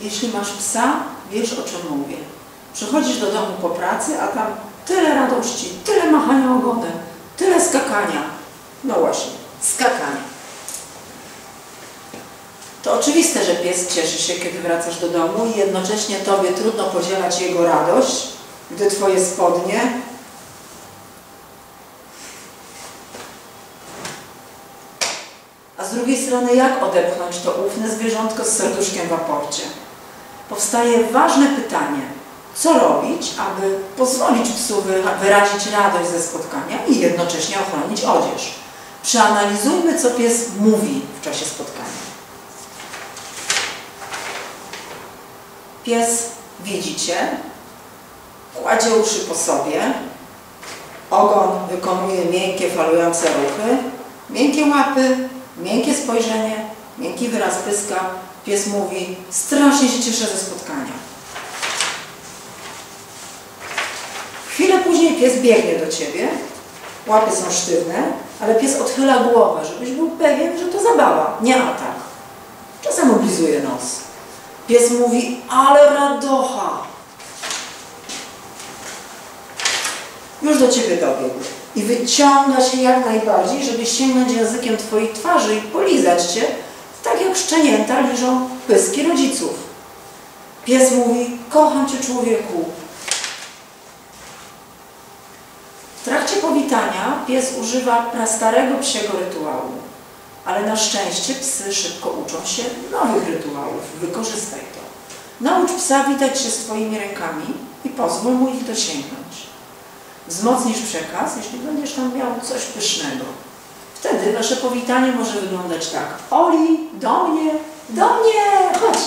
jeśli masz psa, wiesz o czym mówię. Przychodzisz do domu po pracy, a tam tyle radości, tyle machania ogonem, tyle skakania. No właśnie, skakania. To oczywiste, że pies cieszy się, kiedy wracasz do domu i jednocześnie tobie trudno podzielać jego radość, gdy twoje spodnie A z drugiej strony, jak odepchnąć to ufne zwierzątko z serduszkiem w aporcie? Powstaje ważne pytanie, co robić, aby pozwolić psu wyrazić radość ze spotkania i jednocześnie ochronić odzież. Przeanalizujmy, co pies mówi w czasie spotkania. Pies, widzicie, kładzie uszy po sobie, ogon wykonuje miękkie, falujące ruchy, miękkie łapy, miękkie spojrzenie, miękki wyraz pyska. Pies mówi, strasznie się cieszę ze spotkania. Chwilę później pies biegnie do ciebie, łapy są sztywne, ale pies odchyla głowę, żebyś był pewien, że to zabawa, nie atak. Czasem oblizuje nos. Pies mówi, ale radocha. Już do ciebie dobiegł i wyciąga się jak najbardziej, żeby sięgnąć językiem twojej twarzy i polizać cię, szczenięta liżą pyski rodziców. Pies mówi, kocham cię człowieku. W trakcie powitania pies używa prastarego psiego rytuału, ale na szczęście psy szybko uczą się nowych rytuałów. Wykorzystaj to. Naucz psa witać się z twoimi rękami i pozwól mu ich dosięgnąć. Wzmocnisz przekaz, jeśli będziesz tam miał coś pysznego. Wtedy powitanie może wyglądać tak. Oli, do mnie, do mnie, chodź.